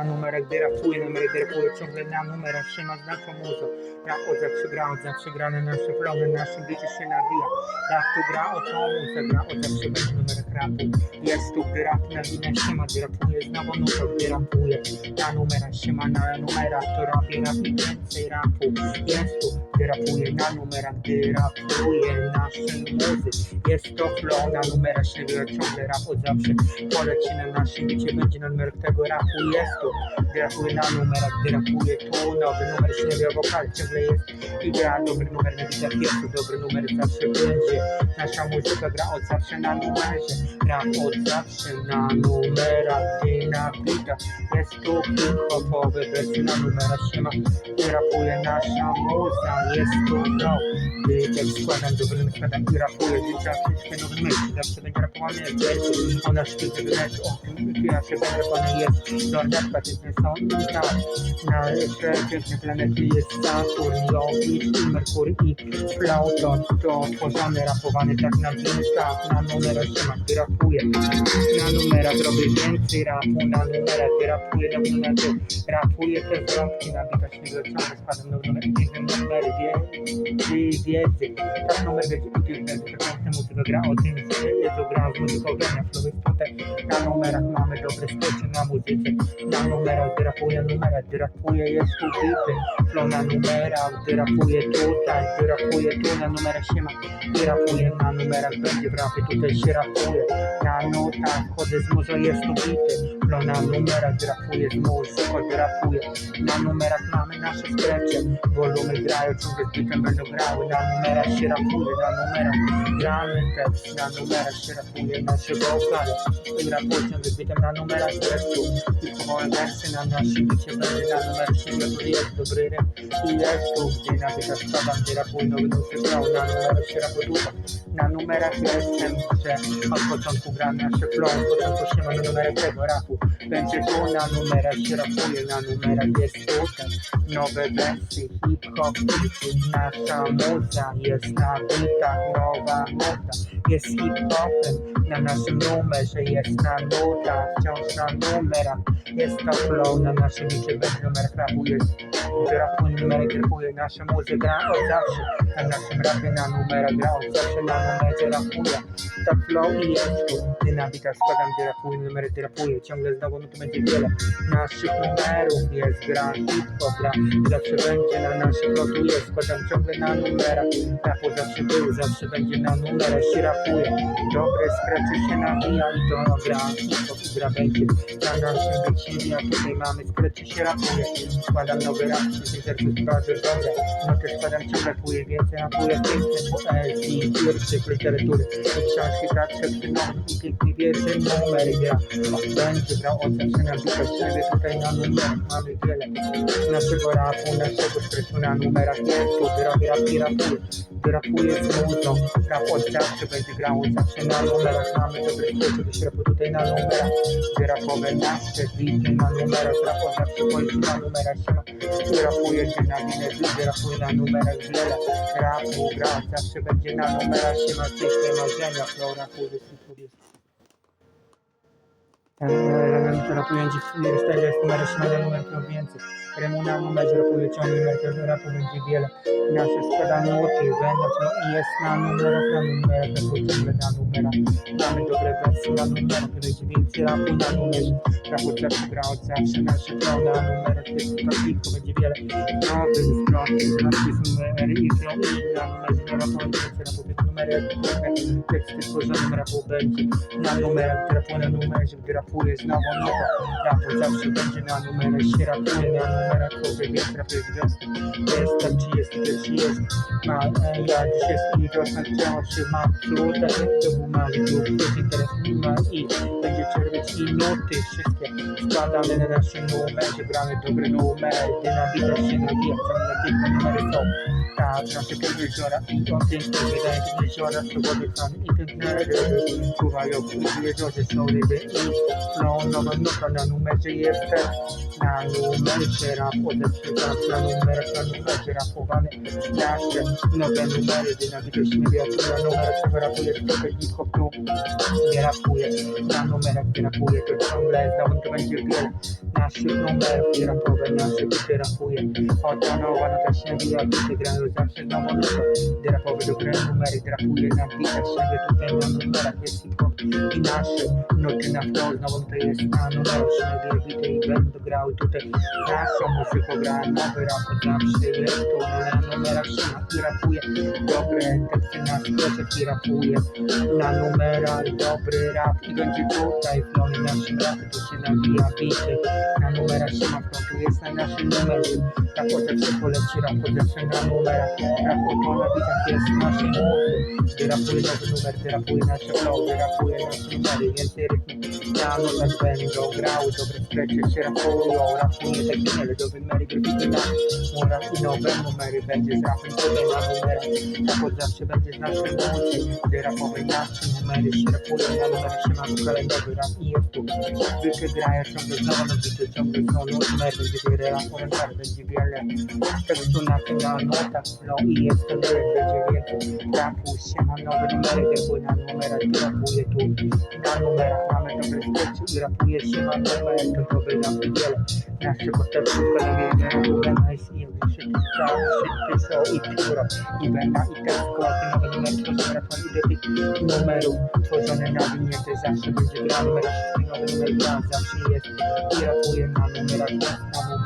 na numerek, derapuje, numerek, derapuje, ciągle na numerach się ma znaczą muzo. Rap od zawsze gra, od zawsze gra na nasze plony, naszym bicie się nawija. Rap tu gra o tą muzę, gra od zawsze numerek rapu. Jest tu, gdy rap na winę się ma, derapuje, znowu numer, derapuje. Na numerach się ma, na numerach to robię rap i więcej rapu. Jest tu, gdy rapuje, na numerach, gdy rapuje naszej muzy. Jest to flow, na numerach gra ciągle rap od zawsze. Poleci na naszym bicie, będzie na numerach tego rapu. Jest tu, gdy rapuje na numerach, gdy rapuje tu, nowy numer gra wokal, ciągle jest i gra dobry numer na widach jest tu, dobry numer zawsze będzie. Nasza muzyka gra od zawsze na numerze, rap od zawsze na numerach, ty na bitach. Jest tu hip-hopowy wersy na numerach się ma, gdy rapuje nasza muza, jest tu flow. Gdy składam, dobry numer składam i rapuję, gdy czas jest nowy myśl, zawsze będzie rapowany wielki. Ona sztuce wręcz o tym, ja się pan jest, lornetka, ty są i tak. Na piękne planety jest Saturn, Jowisz i Merkury i Plauton. To tworzony, rapowany tak na winkach, na numerach się ma, gdy rapuje. Na robię więcej rapu, numerach gdy rapuję, na numerach rapuję te zwrotki, na bitach śniegu ciągle spadam na numer i piękne numery wiedzy, wiedzy. Tak numer wiedzy, i piękne, piękne muzyka gra o tym, to gra z muzyką grania, flowy tutaj. Na numerach mamy dobre sketche na muzyce, na numerach gdy rapuję, numerach gdy rapuję jest tu bity. Flow na numerach, gdy rapuję tutaj, gdy rapuję tu, na numerach się ma, gdy rapuję na numerach, będzie w rapie, tutaj się rapuje. Na nutach chodzę z muzo, jest tu Flow na numerach, gdy rapuję z muzyką, gdy rapuję. Na numerach mamy nasze skrecze, wolumy grają, ciągle z bitem będą grały. Na numerach się rapuje, na numerach gramy tekst, na numerach się rapuje nasze wokale. I rapuję ciągle z bitem na numerach tekstu. I chowałem wersy na naszym bicie, będzie na numerach się rapuje, jest dobry rym. I jest tu, gdzie na bitach spadam, gdzie rapuję nowy numer grał, na numerach się rapuje. Na numerach jestem, że od początku gram nasze flow, się ma na numerach tego rapu. Będzie tu na numerach się rapuje, na numerach jest tutaj. Nowe wersy, hip-hop, nasza muza jest na bitach, nowa nuta. Jest hip-hopem na naszym numerze, jest na nutach, wciąż na numerach. Jest to flow na naszym bez numerach rapu jest. Gdy rapuje numerek, rapuje nasze muzy, gra od zawsze. Na naszym rapie na numerach gra od zawsze, na numerze rapuje. To flow i jest tu. Gdy na bitach składam, gdy rapuję numery, gdy rapuję. Ciągle znowu, no to będzie wiele naszych numerów. Jest gra hip-hop, gra zawsze będzie na naszym lotu jest. Składam ciągle na numerach. Rapu zawsze był, zawsze będzie na numerach się rapuje. Dobre skreczy się nawija i to gra hip-hop gra będzie na naszym bicie. Ja tutaj mamy skreczy się rapuje. Składam nowe rapy, sercu bardzo dobre. No też składam ciągle puje więcej, rapuję piękne poezji, wierszych literatury. Książki prace przynosi i piękny wierszy numery gra. Będzie zawsze na bitach siebie tutaj na numerach mamy wiele. Naszego rapu, naszego skresu na numerach jest tu, robię rap i rapuję. Z muzą, rap od zawsze będzie grał od zawsze na numerach mamy skresu, gdy się rapu tutaj na numerach. Gdy rapowe nasze bity na numerach, rap od zawsze kończy na numerach się ma. Gdy rapuje się na winę, rapuje na numerach wiele. Rapu gra zawsze będzie na numerach się ma piękne marzenia, flow rapu jest rapujący w style jest numer śmiały numer więcej. Remu na numerze rapuje ciągle numer rapu będzie wiele. Nasze składane łoty będą no jest na numerach, na numerach, rapu ciągle na numerach. Mamy dobre wersy na numerach, będzie więcej rapu na numerze. Rapu gra od zawsze, nasze flow na numerach, jest praktyko, będzie wiele. Nowych zwrotów, znaczy z numery i flow na numerze, rapu teksty tworzonym rapu będzie. Na numerach, rapuje na numerze, gdy rapuje znowu nowa. Rapu zawsze będzie na numerach, się rapuje na numerach, tworzy więc rapuje gwiazdy. Jest tak, czy jest, czy jest. Ma, e, ja dziś jest i wiosna chciała się ma tutaj, to był mały duch, który teraz nie ma i będzie czerwiec i nuty wszystkie składane na naszym numerze, gramy dobre numery, dynamita się nawija, ciągle piękne numery są. On piękne wydaje piękne jeziora, swobody fan i ryby pływają w jeziorze są ryby i no, nowa nuta na numerze jest na numerze rap odeszywa, na numerach, na numerze rapowane nasze nowe numery, dynamity śmiewiacze, na numerach rapuje, trochę hip-hop tu nie rapuje, na numerach nie rapuje, to ciągle znowu to będzie wiele naszych numerów i rapowe, nasze bity rapuje, oto nowa nota śniegi, a bity grają zawsze znowu nota, gdy rapowe dobre numery, drapuje na bitach, śniegi tutaj na numerach jest hip-hop i nasze nuty na flow, znowu to jest na numerach. Śniegi, bity i będą grały tutaj naszą muzyką, gra nowy rap od zawsze tu na numerach trzyma i rapuje, dobre teksty na sklepach i na numerach dobry rap i będzie tutaj flow na naszym rapie, tu się nawija bity, na numerach trzyma flow, tu jest na naszym numerze, tak od zawsze poleci rap, od zawsze na numerach, rap na bitach jest nasze gdy rapuje nowy numer, gdy rapuje nasze flow, gdy rapuje nasze numery, więcej rytmu, na nutach będą grały, dobre skrecze się rapują, wiele, dobre numery, grafiki na murach i nowe numery, będzie z rapem tutaj na numerach, tak od zawsze będzie z naszej muzy, gdy rapowe nasze numery się rapują, na numerach się mamy kalendarzowy rap i jest tu, zwykle grają ciągle znowu na bity, ciągle są numery, będzie wiele raporem, będzie wiele. Tekstu na tym, na notach, no i jest ten ryb, będzie więcej rapu, się ma nowe numery, jakby na numerach, rapuje tu, na numerach mamy dobre sketchy i rapuje się ma numery, to to by nam wiele naszego tekstu, kolejnie rapuje nice i szybki strzał, szybki show i pióro, i benda i tekst, kolejny nowy numer, tworzony rapon i do tych numerów, tworzone na zawsze będzie gra numer, nowy numer gra, zawsze jest i rapuje na numerach, na jest na na na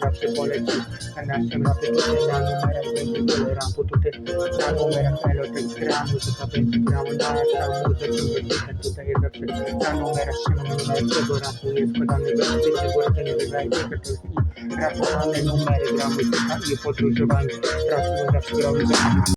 dobry wersji na numerach, rapowane te numery i na winę, nasze nowe numery, wszystko będzie tutaj, na numerach mamy i nasz rap będzie znowu nowy rap, od zawsze poleci, na naszym rapie tutaj na numerach będzie wiele rapu, tutaj na numerach melotek gra, muzyka będzie grała nasza muzyka, muzyka tutaj jest zawsze na numerach się numer tego rapu jest